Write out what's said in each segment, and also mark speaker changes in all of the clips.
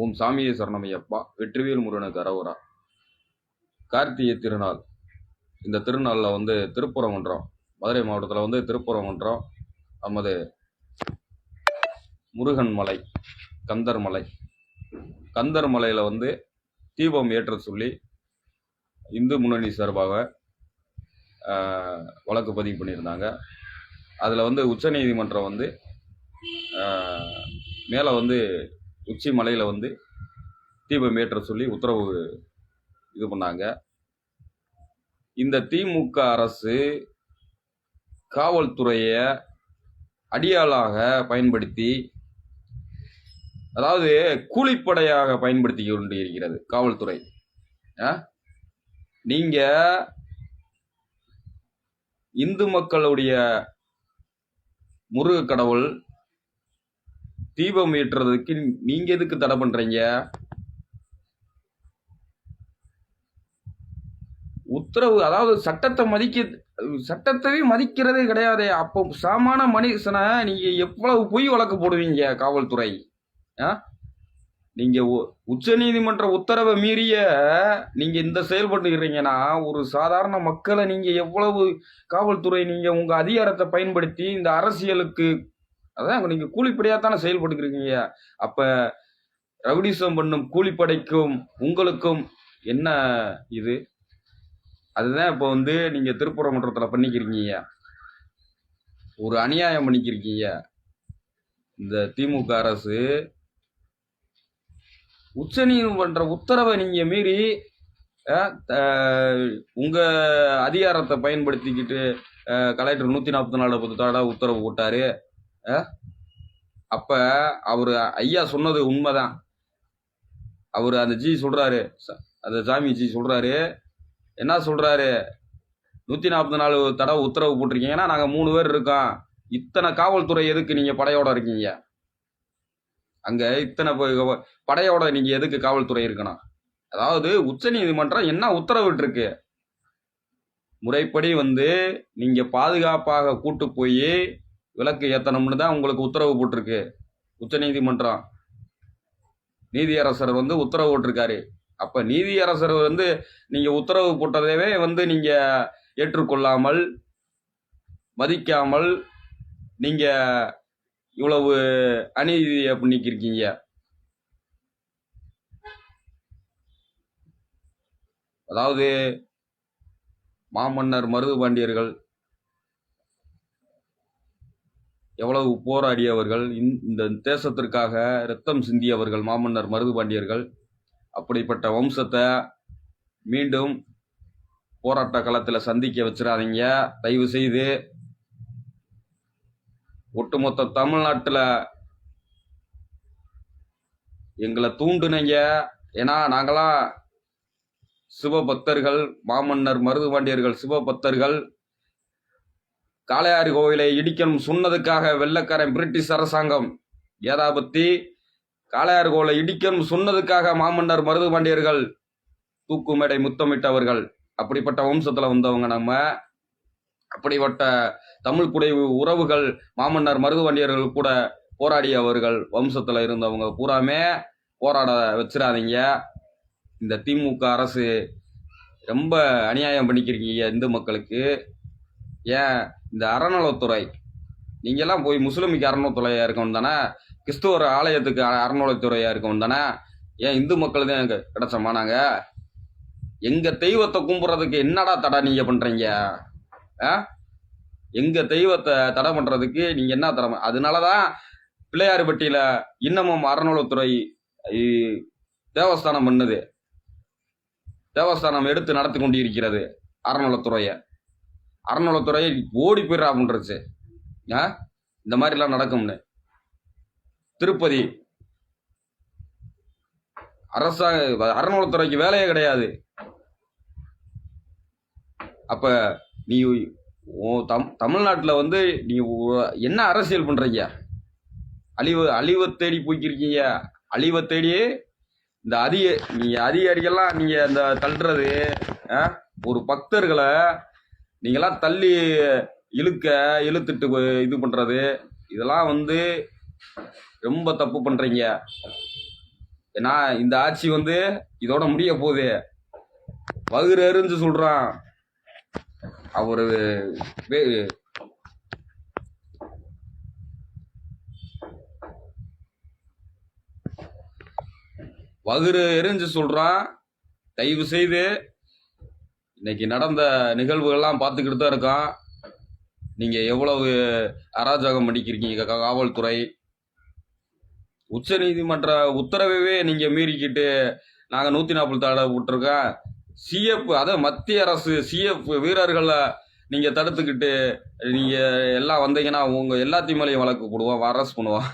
Speaker 1: ஓம் சாமியே சரணமையப்பா வெற்றிவேல் முருகனுக்கு அரவரா கார்த்திகை திருநாள். இந்த திருநாளில் வந்து திருப்புறங்குன்றம் மதுரை மாவட்டத்தில் வந்து திருப்புறங்குன்றம் நமது முருகன் மலை கந்தர் மலை. கந்தர் மலையில் வந்து தீபம் ஏற்ற சொல்லி இந்து முன்னணி சார்பாக வழக்கு பதிவு பண்ணியிருந்தாங்க. அதில் வந்து உச்சநீதிமன்றம் வந்து மேலே வந்து உச்சி மலையில் வந்து தீபம் ஏற்ற சொல்லி உத்தரவு இது பண்ணாங்க இந்த திமுக அரசு காவல்துறையை அடியாளாக பயன்படுத்தி அதாவது கூலிப்படையாக பயன்படுத்தி கொண்டு இருக்கிறது காவல்துறை ஆ? நீங்க இந்து மக்களுடைய முருக கடவுள் தீபம் ஏற்றுறதுக்கு நீங்க எதுக்கு தடை பண்றீங்க? உத்தரவு அதாவது சட்டத்தை மதிக்க சட்டத்தையே மதிக்கிறதே கிடையாது. அப்போ சாமான மனுஷனை நீங்க எவ்வளவு பொய் வழக்கு போடுவீங்க காவல்துறை? ஆ? நீங்க உச்ச நீதிமன்ற உத்தரவை மீறிய நீங்க இந்த செயல்பட்டுக்கிறீங்கன்னா ஒரு சாதாரண மக்களை நீங்க எவ்வளவு காவல்துறை நீங்க உங்க அதிகாரத்தை பயன்படுத்தி இந்த அரசியலுக்கு அதான் நீங்க கூலிப்படையாத்தானே செயல்பட்டுக்கிறீங்க அப்ப ரவுடிசம் பண்ணும் கூலிப்படைக்கும் உங்களுக்கும் என்ன இது? அதுதான் இப்போ வந்து நீங்க திருப்புறமன்றத்துல பண்ணிக்கிறீங்க ஒரு அநியாயம் பண்ணிக்கிருக்கீங்க. இந்த திமுக அரசு உச்சநீதிமன்ற உத்தரவை நீங்க மீறி அஹ், த- உங்க அதிகாரத்தை பயன்படுத்திக்கிட்டு கலெக்டர் நூத்தி நாற்பத்தி நாலு பத்து தடவை உத்தரவு போட்டாரு. அப்ப அவர் ஐயா சொன்னது உண்மைதான். அவர் அந்த ஜி சொல்றாரு ச- அந்த சாமி ஜி சொல்றாரு. என்ன சொல்றாரு? நூத்தி நாற்பத்தி நாலு தடவை உத்தரவு போட்டிருக்கீங்கன்னா நாங்க மூணு பேர் இருக்கோம். இத்தனை காவல்துறை எதுக்கு நீங்க படையோட இருக்கீங்க? அங்க இத்தனை படையோட நீங்க எதுக்கு காவல்துறை இருக்கணும்? அதாவது உச்சநீதிமன்றம் என்ன உத்தரவிட்டிருக்கு? முறைப்படி வந்து நீங்க பாதுகாப்பாக கூட்டு போய் விளக்கு ஏற்றணும்னு தான் உங்களுக்கு உத்தரவு போட்டிருக்கு. உச்சநீதிமன்றம் நீதியரசர் வந்து உத்தரவு போட்டிருக்காரு. அப்போ நீதியரசர் வந்து நீங்கள் உத்தரவு போட்டதவே வந்து நீங்கள் ஏற்றுக்கொள்ளாமல் மதிக்காமல் நீங்கள் இவ்வளவு அநீதியை பண்ணிக்கிருக்கீங்க. அதாவது மாமன்னர் மருது பாண்டியர்கள் எவ்வளவு போராடியவர்கள் இந்த- இந்த தேசத்திற்காக ரத்தம் சிந்தியவர்கள் மாமன்னர் மருது பாண்டியர்கள் அப்படிப்பட்ட வம்சத்தை மீண்டும் போராட்ட களத்தில் சந்திக்க வச்சிடாதீங்க. தயவு செய்து ஒட்டுமொத்த தமிழ்நாட்டில் எங்களை தூண்டுனீங்க. ஏன்னா நாங்களாம் சிவபக்தர்கள் மாமன்னர் மருது பாண்டியர்கள் சிவபக்தர்கள் காளையாறு கோவிலை இடிக்கணும் சொன்னதுக்காக வெள்ளக்காரன் பிரிட்டிஷ் அரசாங்கம். ஏதாபத்தி காளையாறு கோவிலை இடிக்கணும் சொன்னதுக்காக மாமன்னர் மருதுபாண்டியர்கள் தூக்கு மேடை முத்தமிட்டவர்கள். அப்படிப்பட்ட வம்சத்தில் வந்தவங்க நம்ம. அப்படிப்பட்ட தமிழ் குடை உறவுகள் மாமன்னர் மருதுபாண்டியர்கள் கூட போராடியவர்கள் வம்சத்தில் இருந்தவங்க. பூராமே போராட வச்சிடாதீங்க இந்த திமுக அரசு ரொம்ப அநியாயம் பண்ணிக்கிறீங்க இந்து மக்களுக்கு. ஏன் இந்த அறநலத்துறை நீங்கெல்லாம் போய் முஸ்லீமுக்கு அறநூத்துறையாக இருக்கணும் தானே? கிறிஸ்துவர் ஆலயத்துக்கு அ- இருக்கணும் தானே? ஏன் இந்து மக்கள் தான் எங்கள் கிடைச்சோமா நாங்கள் எங்கள் தெய்வத்தை கும்பிட்றதுக்கு என்னடா தடை நீங்கள் பண்ணுறீங்க ஆ? எங்கள் தெய்வத்தை தடை பண்ணுறதுக்கு நீங்கள் என்ன தடை அதனால தான் பிள்ளையார்பட்டியில் இன்னமும் அறநூலத்துறை தேவஸ்தானம் பண்ணுது. தேவஸ்தானம் எடுத்து நடத்தி கொண்டிருக்கிறது அறநூலத்துறையை அறநிலைத்துறை ஓடி போயிடா அப்படின்றது ஆ? இந்த மாதிரிலாம் நடக்கும்னு. திருப்பதி. அரசாங்க அறநூலத்துறைக்கு வேலையே கிடையாது. அப்போ நீ உன் தம் தமிழ்நாட்டில் வந்து நீ என்ன அரசியல் பண்ணுறீங்க அழிவு அழிவை தேடி போய்க்கிருக்கீங்க. அழிவை தேடி இந்த அதிக நீ அதிகாரிகள்லாம் நீங்கள் இந்த தள்ளுறது ஆ? ஒரு பக்தர்களை நீங்களாம் தள்ளி இழுக்க இழுத்துட்டு இது பண்ணுறது இதெல்லாம் வந்து ரொம்ப தப்பு பண்ணுறீங்க ஏன்னா இந்த ஆட்சி வந்து இதோட முடிய போகுது. வகுறு எறிஞ்சு சொல்கிறான் அவர் வகுறு எரிஞ்சு சொல்கிறான் தயவு செய்து இன்னைக்கு நடந்த நிகழ்வுகள்லாம் பார்த்துக்கிட்டு தான் இருக்கோம் நீங்க எவ்வளவு அராஜகம் பண்ணிக்கிறீங்க காவல்துறை. உச்ச நீதிமன்ற உத்தரவையே நீங்க மீறிக்கிட்டு நாங்க நூத்தி நாற்பது தடை விட்டுருக்கோம் சிஎஃப் அதாவது மத்திய அரசு சிஎஃப் வீரர்களை நீங்க தடுத்துக்கிட்டு நீங்க எல்லாம் வந்தீங்கன்னா உங்க எல்லாத்தையும் மேலேயும் வழக்கு போடுவோம் அரெஸ்ட் பண்ணுவோம்.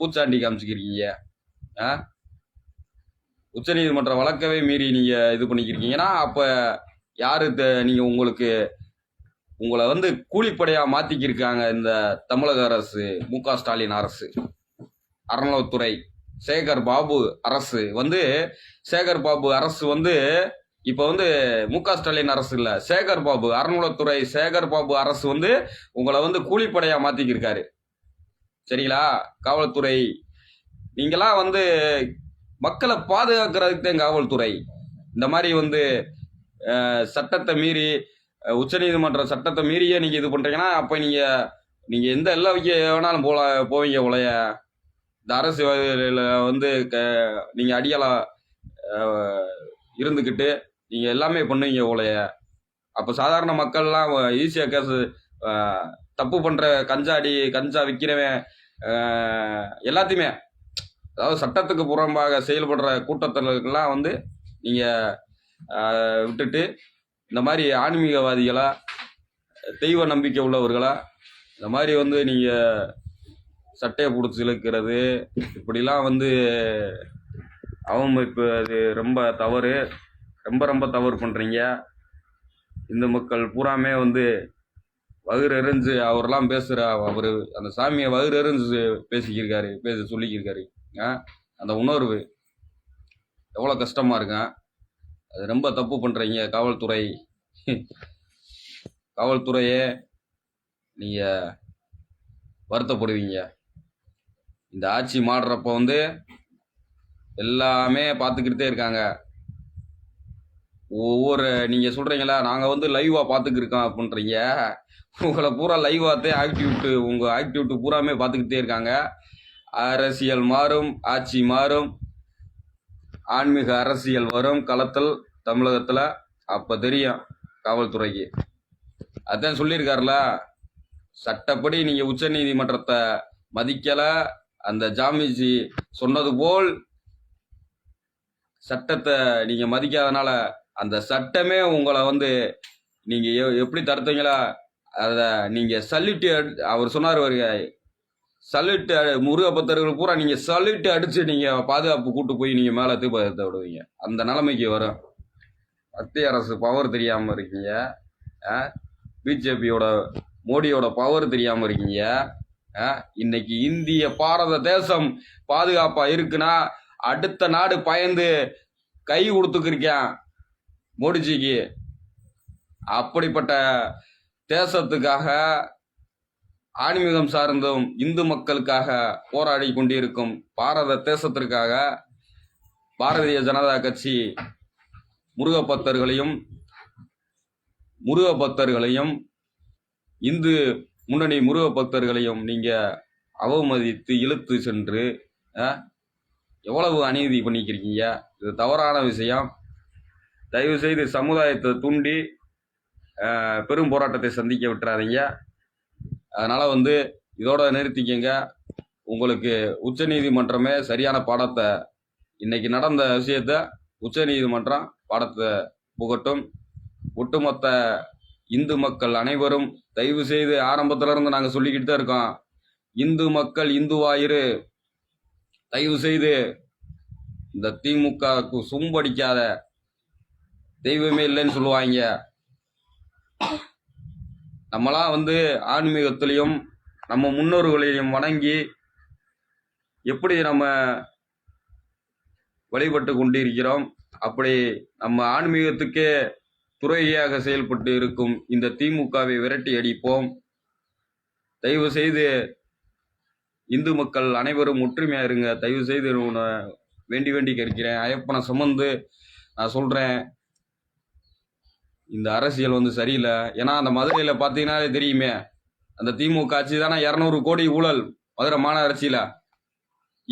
Speaker 1: பூச்சாண்டி காமிச்சிக்கிறீங்க ஆ? உச்சநீதிமன்ற வழக்கவே மீறி நீங்கள் இது பண்ணிக்கிறீங்கன்னா அப்போ யாரு த- உங்களுக்கு உங்களை வந்து கூலிப்படையாக மாற்றிக்கிருக்காங்க இந்த தமிழக அரசு மு க ஸ்டாலின் அரசு. அறநிலத்துறை சேகர் பாபு அரசு வந்து சேகர் பாபு அரசு வந்து இப்போ வந்து மு க ஸ்டாலின் அரசு இல்லை சேகர் பாபு அறநிலத்துறை சேகர் பாபு அரசு வந்து உங்களை வந்து கூலிப்படையாக மாற்றிக்கிருக்காரு சரிங்களா? காவல்துறை நீங்களாம் வந்து மக்களை பாதுகாக்கிறதுக்கு தான் காவல்துறை. இந்த மாதிரி வந்து சட்டத்தை மீறி உச்சநீதிமன்ற சட்டத்தை மீறியே நீங்கள் இது பண்ணுறீங்கன்னா அப்போ நீங்கள் நீங்கள் எந்த எல்லா வைக்க வேணாலும் போல போவீங்க உலைய இந்த அரசு வந்து க நீங்கள் அடியலாக இருந்துக்கிட்டு நீங்கள் எல்லாமே பண்ணுவீங்க உலைய அப்போ சாதாரண மக்கள்லாம் ஈஸியாக கேஸ் தப்பு பண்ற கஞ்சாடி கஞ்சா விற்கிறவன் எல்லாத்தையுமே அதாவது சட்டத்துக்கு புறம்பாக செயல்படுற கூட்டத்தினருக்கெல்லாம் வந்து நீங்கள் விட்டுட்டு இந்த மாதிரி ஆன்மீகவாதிகளா தெய்வ நம்பிக்கை உள்ளவர்களா இந்த மாதிரி வந்து நீங்கள் சட்டையை பிடிச்சி இழுக்கிறது இப்படிலாம் வந்து அவமதிப்பது ரொம்ப தவறு ரொம்ப ரொம்ப தவறு பண்ணுறீங்க இந்து மக்கள் பூராமே வந்து வகுறு எறிஞ்சு அவரெல்லாம் பேசுகிற அவர் அந்த சாமியை வகுறு எறிஞ்சு பேசிக்கிருக்காரு பேச சொல்லிக்கிருக்காரு. அந்த உணர்வு எவ்வளோ கஷ்டமாக இருக்கும் அது ரொம்ப தப்பு பண்ணுறீங்க காவல்துறை. காவல்துறையே நீங்கள் வருத்தப்படுவீங்க. இந்த ஆட்சி மாறுறப்ப வந்து எல்லாமே பார்த்துக்கிட்டே இருக்காங்க. ஒவ்வொரு நீங்கள் சொல்கிறீங்களா நாங்கள் வந்து லைவாக பார்த்துக்கிருக்கோம் அப்படின்றீங்க. உங்களை பூரா லைவாகத்தே ஆக்டிவிட்டு உங்கள் ஆக்டிவிட்டு பூராமே பார்த்துக்கிட்டே இருக்காங்க. அரசியல் மாறும் ஆட்சி மாறும் ஆன்மீக அரசியல் வரும் களத்தில் தமிழகத்தில் அப்போ தெரியும் காவல்துறைக்கு. அதான் சொல்லியிருக்காருல சட்டப்படி நீங்கள் உச்ச நீதிமன்றத்தை மதிக்கலை அந்த ஜாமிஜி சொன்னது போல் சட்டத்தை நீங்கள் மதிக்காதனால அந்த சட்டமே உங்களை வந்து நீங்கள் எ- எப்படி தடுத்தீங்களா? அதை நீங்கள் சல்யூட் அவர் சொன்னார் வருங்க சல்யூட் முருகபக்தர்கள் பூரா நீங்கள் சல்யூட் அடித்து நீங்கள் பாதுகாப்பு கூட்டு போய் நீங்கள் மேலே தீபத்தை விடுவீங்க. அந்த நிலைமைக்கு வரும். மத்திய அரசு பவர் தெரியாமல் இருக்கீங்க. பிஜேபியோட மோடியோட பவர் தெரியாமல் இருக்கீங்க. இன்னைக்கு இந்திய பாரத தேசம் பாதுகாப்பாக இருக்குன்னா அடுத்த நாடு பயந்து கை கொடுத்துக்கிருக்கேன் மோடிஜிக்கு. அப்படிப்பட்ட தேசத்துக்காக ஆன்மீகம் சார்ந்தும் இந்து மக்களுக்காக போராடி கொண்டிருக்கும் பாரத தேசத்திற்காக பாரதிய ஜனதா கட்சி முருக பக்தர்களையும் முருக பக்தர்களையும் இந்து முன்னணி முருக பக்தர்களையும் அவமதித்து இழுத்து சென்று எவ்வளவு அநீதி பண்ணிக்கிறீங்க இது தவறான விஷயம். தயவுசெய்து சமுதாயத்தை தூண்டி பெரும் போராட்டத்தை சந்திக்க விட்டுறாதீங்க. அதனால் வந்து இதோட நிறுத்திக்கங்க. உங்களுக்கு உச்சநீதிமன்றமே சரியான பாடத்தை இன்னைக்கு நடந்த விஷயத்த உச்சநீதிமன்றம் பாடத்தை புகட்டும். ஒட்டுமொத்த இந்து மக்கள் அனைவரும் தயவு செய்து ஆரம்பத்திலிருந்து இருந்து சொல்லிக்கிட்டு தான் இருக்கோம். இந்து மக்கள் இந்துவாயிரு. தயவு செய்து இந்த திமுகவுக்கு சும்படிக்காத தெய்வமே இல்லைன்னு சொல்லுவாங்க. நம்மளாம் வந்து ஆன்மீகத்திலையும் நம்ம முன்னோர்களையும் வணங்கி எப்படி நம்ம வழிபட்டு கொண்டிருக்கிறோம் அப்படி நம்ம ஆன்மீகத்துக்கே துறையாக செயல்பட்டு இருக்கும் இந்த திமுகவை விரட்டி அடிப்போம். தயவு செய்து இந்து மக்கள் அனைவரும் ஒற்றுமையா இருங்க. தயவு செய்து உன்னை வேண்டி வேண்டி கேட்கிறேன். ஐயப்பனை சுமந்து நான் சொல்றேன். இந்த அரசியல் வந்து சரியில்லை. ஏன்னா அந்த மதுரையில் பார்த்தீங்கன்னாலே தெரியுமே அந்த திமுக ஆட்சி தானே இரநூறு கோடி ஊழல் மதுரை மாநகராட்சியில்.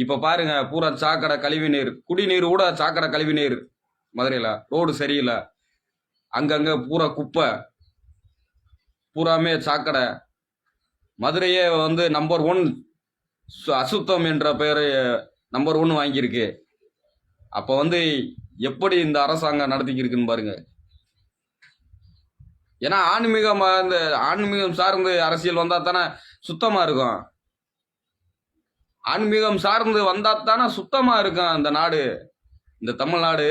Speaker 1: இப்போ பாருங்க பூரா சாக்கடை கழிவுநீர் குடிநீர் கூட சாக்கடை கழிவுநீர் மதுரையில். ரோடு சரியில்லை. அங்கங்கே பூரா குப்பை பூராமே சாக்கடை. மதுரையே வந்து நம்பர் ஒன் அசுத்தம் என்ற பெயரை நம்பர் ஒன்று வாங்கியிருக்கு. அப்போ வந்து எப்படி இந்த அரசாங்கம் நடத்திக்கிருக்குன்னு பாருங்கள் ஏன்னா ஆன்மீகம் இந்த ஆன்மீகம் சார்ந்து அரசியல் வந்தா தானே சுத்தமா இருக்கும். ஆன்மீகம் சார்ந்து வந்தா தானே சுத்தமா இருக்கும் அந்த நாடு. இந்த தமிழ்நாடு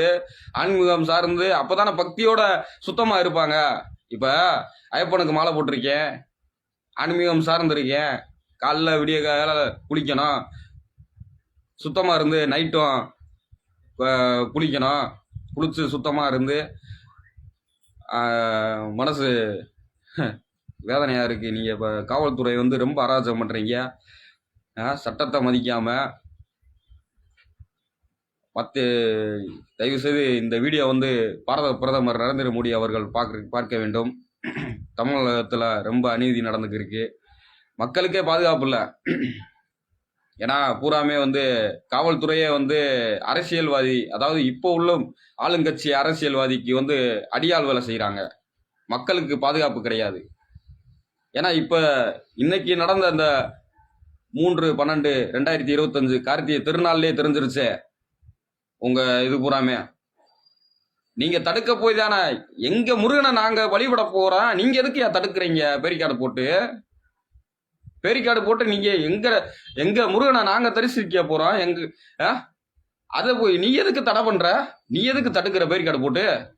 Speaker 1: ஆன்மீகம் சார்ந்து அப்பதானே பக்தியோட சுத்தமா இருப்பாங்க. இப்ப ஐயப்பனுக்கு மாலை போட்டிருக்கேன். ஆன்மீகம் சார்ந்திருக்கேன். காலைல விடிய கால குளிக்கணும். சுத்தமாக இருந்து நைட்டும் குளிக்கணும். குளிச்சு சுத்தமாக இருந்து மனசு வேதனையாக இருக்குது நீங்கள் இப்போ காவல்துறை வந்து ரொம்ப அராஜகம் பண்ணுறீங்க சட்டத்தை மதிக்காமல் மற்ற தயவு செய்து இந்த வீடியோ வந்து பாரத பிரதமர் நரேந்திர மோடி அவர்கள் பார்க்க பார்க்க வேண்டும். தமிழகத்தில் ரொம்ப அநீதி நடந்துக்கிருக்கு. மக்களுக்கே பாதுகாப்பு இல்லை. ஏன்னா பூராமே வந்து காவல்துறையே வந்து அரசியல்வாதி அதாவது இப்போ உள்ள ஆளுங்கட்சி அரசியல்வாதிக்கு வந்து அடியாள் வேலை செய்கிறாங்க மக்களுக்கு பாதுகாப்பு கிடையாது. ஏன்னா இப்போ இன்னைக்கு நடந்த அந்த மூன்று பன்னெண்டு ரெண்டாயிரத்தி இருபத்தஞ்சு கார்த்திகை திருநாள்லேயே தெரிஞ்சிருச்சே உங்கள் இது பூராமே. நீங்கள் தடுக்க போய் தானே எங்கள் முருகனை நாங்கள் வழிபட போகிறோம் நீங்கள் எதுக்கு ஏன் தடுக்கிறீங்க பேரிக்காடு போட்டு? பேரிக்காடு போட்டு நீங்க எங்க எங்க முருகனை நாங்க தரிசிக்க போறோம் எங்க ஆ? அதை போய் நீ எதுக்கு தடை பண்ற? நீ எதுக்கு தடுக்கிற பேரிக்காடு போட்டு?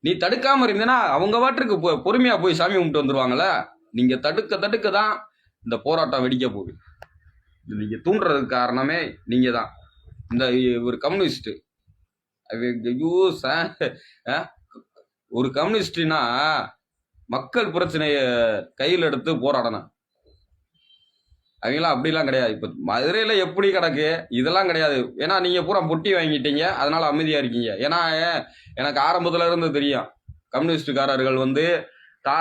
Speaker 1: நீ தடுக்காம இருந்தீன்னா அவங்க வாட்டுக்கு பொ- பொறுமையா போய் சாமி கும்பிட்டு வந்துருவாங்கல்ல? நீங்க தடுக்க தடுக்க தான் இந்த போராட்டம் வெடிக்க போகுது. இது நீங்க தூண்டுறதுக்கு காரணமே நீங்க தான். இந்த ஒரு கம்யூனிஸ்ட். ஆ? ஒரு கம்யூனிஸ்ட்னா மக்கள் பிரச்சனையை கையில் எடுத்து போராடணும். அவங்களாம் அப்படிலாம் கிடையாது. இப்போ மதுரையில் எப்படி கிடக்கு? இதெல்லாம் கிடையாது. ஏன்னா நீங்கள் பூரா பொட்டி வாங்கிட்டீங்க. அதனால் அமைதியாக இருக்கீங்க. ஏன்னா எனக்கு ஆரம்பத்தில் இருந்து தெரியும். கம்யூனிஸ்டுக்காரர்கள் வந்து தா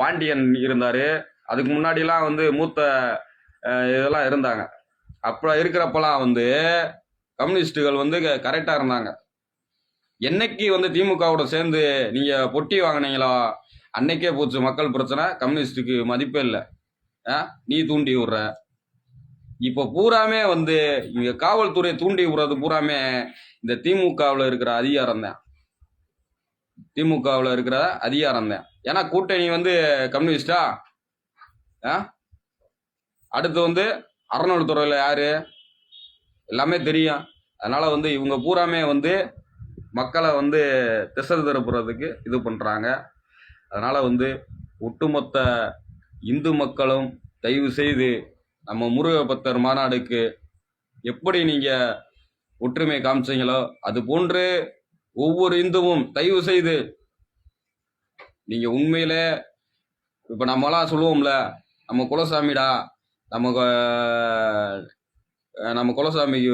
Speaker 1: பாண்டியன் இருந்தார். அதுக்கு முன்னாடிலாம் வந்து மூத்த இதெல்லாம் இருந்தாங்க. அப்போ இருக்கிறப்பலாம் வந்து கம்யூனிஸ்டுகள் வந்து கரெக்டாக இருந்தாங்க. என்னைக்கு வந்து திமுகவோட சேர்ந்து நீங்கள் பொட்டி வாங்கினீங்களோ அன்னைக்கே போச்சு. மக்கள் பிரச்சனை. கம்யூனிஸ்டுக்கு மதிப்பே இல்லை. நீ தூண்டி விடுற. இப்போ பூராமே வந்து இங்கே காவல்துறை தூண்டி விடுறது பூராமே இந்த திமுகவில் இருக்கிற அதிகாரம் தான் திமுகவில் இருக்கிற அதிகாரம் தான் ஏன்னா கூட்டணி வந்து கம்யூனிஸ்டா? ஆ? அடுத்து வந்து அறநிலைத்துறையில் யாரு? எல்லாமே தெரியும். அதனால வந்து இவங்க பூராமே வந்து மக்களை வந்து திசை திருப்புறதுக்கு இது பண்ணுறாங்க அதனால வந்து ஒட்டுமொத்த இந்து மக்களும் தயவு செய்து நம்ம முருகபக்தர் மாநாடுக்கு எப்படி நீங்கள் ஒற்றுமை காமிச்சீங்களோ அது போன்று ஒவ்வொரு இந்துவும் தயவு செய்து நீங்கள் உண்மையிலே இப்போ நம்மளாம் சொல்லுவோம்ல நம்ம குலசாமிடா நம்ம நம்ம குலசாமிக்கு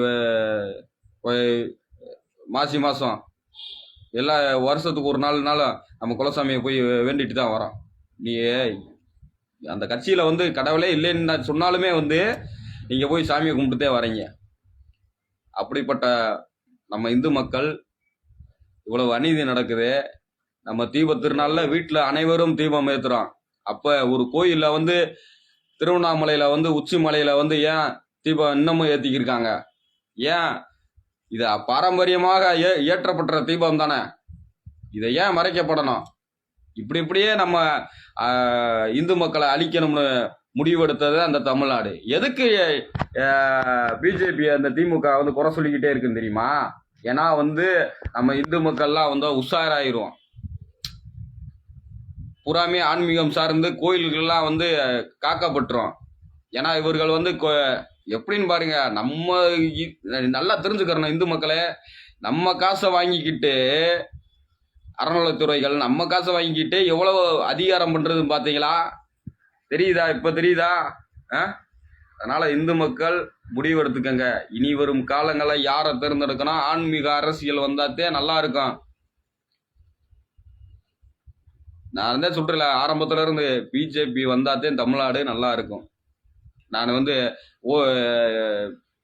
Speaker 1: போய் மாசி மாதம் எல்லா வருஷத்துக்கு ஒரு நாலு நாள் நம்ம குலசாமியை போய் வேண்டிட்டு தான் வரோம். நீ அந்த கட்சியில் வந்து கடவுளே இல்லைன்னு சொன்னாலுமே வந்து நீங்கள் போய் சாமியை கும்பிட்டுட்டே வரீங்க. அப்படிப்பட்ட நம்ம இந்து மக்கள் இவ்வளவு அநீதி நடக்குது. நம்ம தீப திருநாளில் வீட்டில் அனைவரும் தீபம் ஏற்றுறோம் அப்போ ஒரு கோயிலில் வந்து திருவண்ணாமலையில் வந்து உச்சி மலையில் வந்து ஏன் தீபம் இன்னமும் ஏற்றிக்கிருக்காங்க ஏன் இது பாரம்பரியமாக ஏ ஏற்றப்பட்ட தீபம் தானே? இதை ஏன் மறைக்கப்படணும்? இப்படி இப்படியே நம்ம இந்து மக்களை அழிக்கணும்னு முடிவெடுத்தது அந்த தமிழ்நாடு. எதுக்கு பிஜேபி அந்த திமுக வந்து குறை சொல்லிக்கிட்டே இருக்குன்னு தெரியுமா? ஏன்னா வந்து நம்ம இந்து மக்கள்லாம் வந்து உஷாராயிரும். புறாமே ஆன்மீகம் சார்ந்து கோயில்கள்லாம் வந்து காக்கப்பட்டுரும். ஏன்னா இவர்கள் வந்து கொ- எப்படின்னு பாருங்க நம்ம நல்லா தெரிஞ்சுக்கிறணும் இந்து மக்களே. நம்ம காசை வாங்கிக்கிட்டு அறநிலைத்துறைகள் நம்ம காசை வாங்கிக்கிட்டு எவ்வளவு அதிகாரம் பண்ணுறதுன்னு பாத்தீங்களா தெரியுதா? இப்ப தெரியுதா? ஆ? அதனால இந்து மக்கள் முடிவெடுத்துக்கங்க இனி வரும் காலங்களை யாரை தேர்ந்தெடுக்கணும்? ஆன்மீக அரசியல் வந்தாத்தே நல்லா இருக்கும். நான் தான் சொல்றேன்ல ஆரம்பத்துல இருந்து பிஜேபி வந்தாத்தே தமிழ்நாடு நல்லா இருக்கும். நான் வந்து ஓ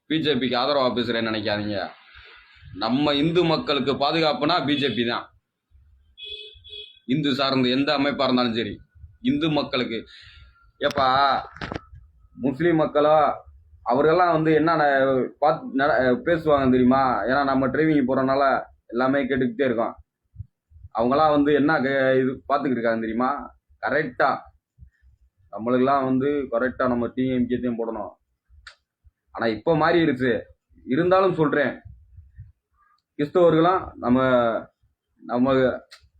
Speaker 1: பிஜேபிக்கு ஆதரவாக பேசுறேன்னு நினைக்காதீங்க. நம்ம இந்து மக்களுக்கு பாதுகாப்புனா பிஜேபி தான். இந்து சார்ந்த எந்த அமைப்பாக இருந்தாலும் சரி இந்து மக்களுக்கு. ஏப்பா முஸ்லீம் மக்களோ அவர்கள்லாம் வந்து என்ன பார்த்து நட பேசுவாங்க தெரியுமா? ஏன்னா நம்ம டிரைவிங் போகிறனால எல்லாமே கேட்டுக்கிட்டே இருக்கோம். அவங்களாம் வந்து என்ன இது பார்த்துக்கிட்டு இருக்காங்க தெரியுமா? கரெக்டாக நம்மளுக்கெல்லாம் வந்து கரெக்டாக நம்ம டிஎம்கேத்தையும் போடணும். ஆனால் இப்போ மாறிடுச்சு. இருந்தாலும் சொல்கிறேன் கிறிஸ்தவர்களாம் நம்ம நம்ம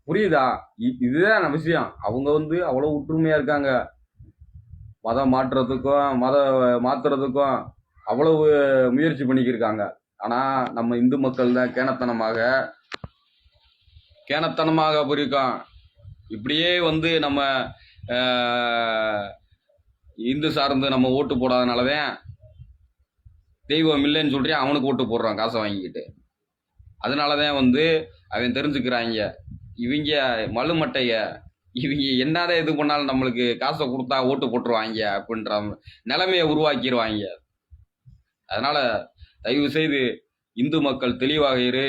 Speaker 1: புரியுதா? இ- இதுதான் விஷயம். அவங்க வந்து அவ்வளோ ஒற்றுமையாக இருக்காங்க. மதம் மாற்றுறதுக்கும் மத மாத்துறதுக்கும் அவ்வளவு முயற்சி பண்ணிக்கிருக்காங்க. ஆனா நம்ம இந்து மக்கள் தான் கேனத்தனமாக கேனத்தனமாக புரிக்கும் இப்படியே வந்து நம்ம இந்து சார்ந்து நம்ம ஓட்டு போடாதனாலதான் தெய்வம் இல்லைன்னு சொல்லிட்டு அவனுக்கு ஓட்டு போடுறான் காசை வாங்கிக்கிட்டு. அதனாலதான் வந்து அவன் தெரிஞ்சுக்கிறாங்க. இவங்க மலுமட்டைய இவங்க என்னதான் இது பண்ணாலும் நம்மளுக்கு காசை கொடுத்தா ஓட்டு போட்டுருவாங்க அப்படின்ற நிலைமையை உருவாக்கிடுவாங்க அதனால தயவு செய்து இந்து மக்கள் தெளிவாக இரு.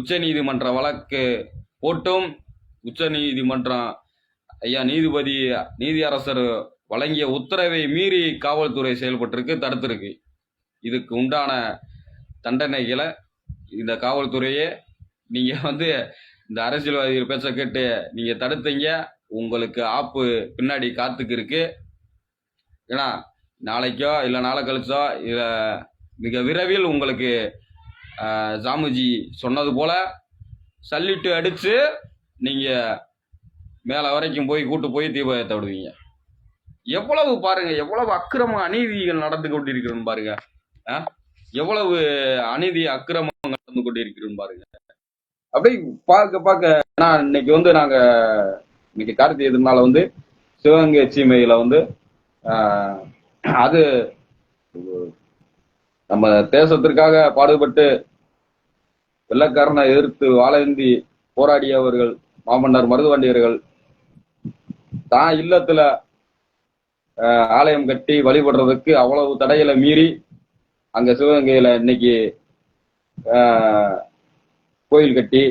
Speaker 1: உச்சநீதிமன்ற வழக்கு போட்டும். உச்ச நீதிமன்றம் ஐயா நீதிபதி நீதியரசர் வழங்கிய உத்தரவை மீறி காவல்துறை செயல்பட்டிருக்கு தடுத்திருக்கு. இதுக்கு உண்டான தண்டனைகளை இந்த காவல்துறையே நீங்கள் வந்து இந்த அரசியல்வாதிகள் பேச்ச கேட்டு நீங்க தடுத்தீங்க. உங்களுக்கு ஆப்பு பின்னாடி காத்துக்கு இருக்கு. ஏன்னா நாளைக்கோ இல்லை நாளை கழிச்சோ இல்லை மிக விரைவில் உங்களுக்கு ஆஹ், சாமுஜி சொன்னது போல சல்லிட்டு அடித்து நீங்கள் மேலே வரைக்கும் போய் கூட்டு போய் தீபாவளி விடுவீங்க. எவ்வளவு பாருங்க எவ்வளவு அக்கிரம அநீதிகள் நடந்து கொண்டிருக்கிறோம் பாருங்க. ஆ? எவ்வளவு அநீதி அக்கிரமம் நடந்து கொண்டிருக்கிறோம் பாருங்க. அப்படியே பார்க்க பார்க்க நான் இன்னைக்கு வந்து நாங்க இன்னைக்கு கார்த்திகை திருநாள வந்து சிவகங்கை சீமையில வந்து ஆஹ், அது நம்ம தேசத்திற்காக பாடுபட்டு வெள்ளக்காரனை எதிர்த்து வாழந்தி போராடியவர்கள் மாமன்னர் மருதுவண்டியர்கள் தான் இல்லத்துல ஆஹ், ஆலயம் கட்டி வழிபடுறதுக்கு அவ்வளவு தடையில மீறி அங்க சிவகங்கையில இன்னைக்கு ஆஹ், கோயில் கட்டி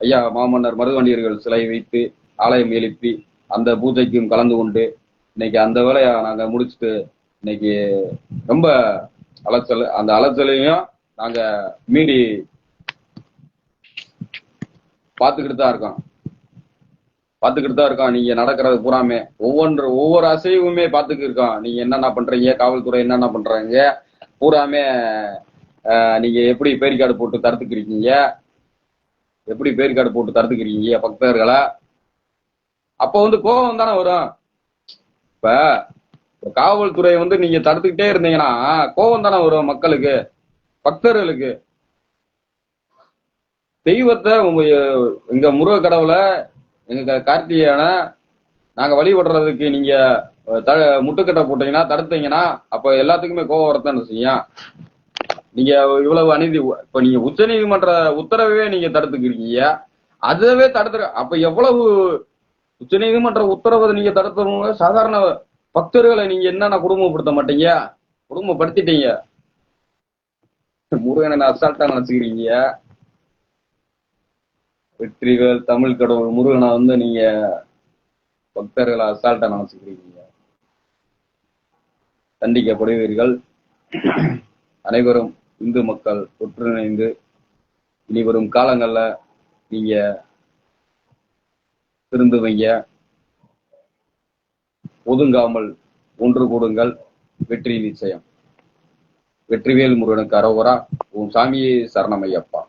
Speaker 1: ஐயா மாமன்னர் மருதுவண்டியர்கள் சிலை வைத்து ஆலயம் எழுப்பி அந்த பூஜைக்கும் கலந்து கொண்டு இன்னைக்கு அந்த வேலையை நாங்க முடிச்சுட்டு இன்னைக்கு ரொம்ப அலைச்சல் அந்த அலைச்சலையும் நாங்க மீறி பார்த்துக்கிட்டு தான் இருக்கோம். பார்த்துக்கிட்டு தான் இருக்கோம். நீங்க நடக்கிறது பூராமே. ஒவ்வொன்று ஒவ்வொரு அசைவுமே பார்த்துக்கிட்டு இருக்கோம். நீங்க என்னென்ன பண்றீங்க? காவல்துறை என்னென்ன பண்றாங்க? பூராமே ஆஹ், நீங்க எப்படி பேரிக்காடு போட்டு தடுத்துக்கிறீங்க எப்படி பேரிக்கார்டு போட்டு தடுத்துக்கிறீங்க பக்தர்களை? அப்போ வந்து கோபம் தானே வரும். இப்ப காவல்துறையை காவல்துறை வந்து நீங்க தடுத்துக்கிட்டே இருந்தீங்கன்னா கோபம் தானே வரும் மக்களுக்கு பக்தர்களுக்கு. தெய்வத்தை உங்க எங்க முருக கடவுளை எங்க கார்த்திகேயனை நாங்க வழிபடுறதுக்கு நீங்க த முட்டுக்கட்டை போட்டீங்கன்னா தடுத்தீங்கன்னா அப்ப எல்லாத்துக்குமே கோபம் வரத்தான் செய்யும். நீங்க இவ்வளவு அநீதி இப்ப நீங்க உச்ச நீதிமன்ற உத்தரவே நீங்க தடுத்துக்கிறீங்க அதுவே தடுத்துற அப்ப எவ்வளவு உச்ச நீதிமன்ற உத்தரவை நீங்க தடுத்தவங்க சாதாரண பக்தர்களை நீங்க என்னென்ன குடும்பப்படுத்த மாட்டீங்க? குடும்பப்படுத்திட்டீங்க. முருகனை அசால்ட்டா நினைச்சுக்கிறீங்க வெற்றிவேல் தமிழ் கடவுள் முருகனை வந்து நீங்க பக்தர்களை அசால்ட்டா நினைச்சுக்கிறீங்க தண்டிக்கப்படுவீர்கள். அனைவரும் இந்து மக்கள் ஒன்றிணைந்து இனி வரும் காலங்கள்ல நீங்க திருந்துவீங்க. ஒதுங்காமல் ஒன்று கூடுங்கள். வெற்றி நிச்சயம். வெற்றிவேல் முருகனுக்கு அரோகரா உன் சாமியே சரணமையப்பா.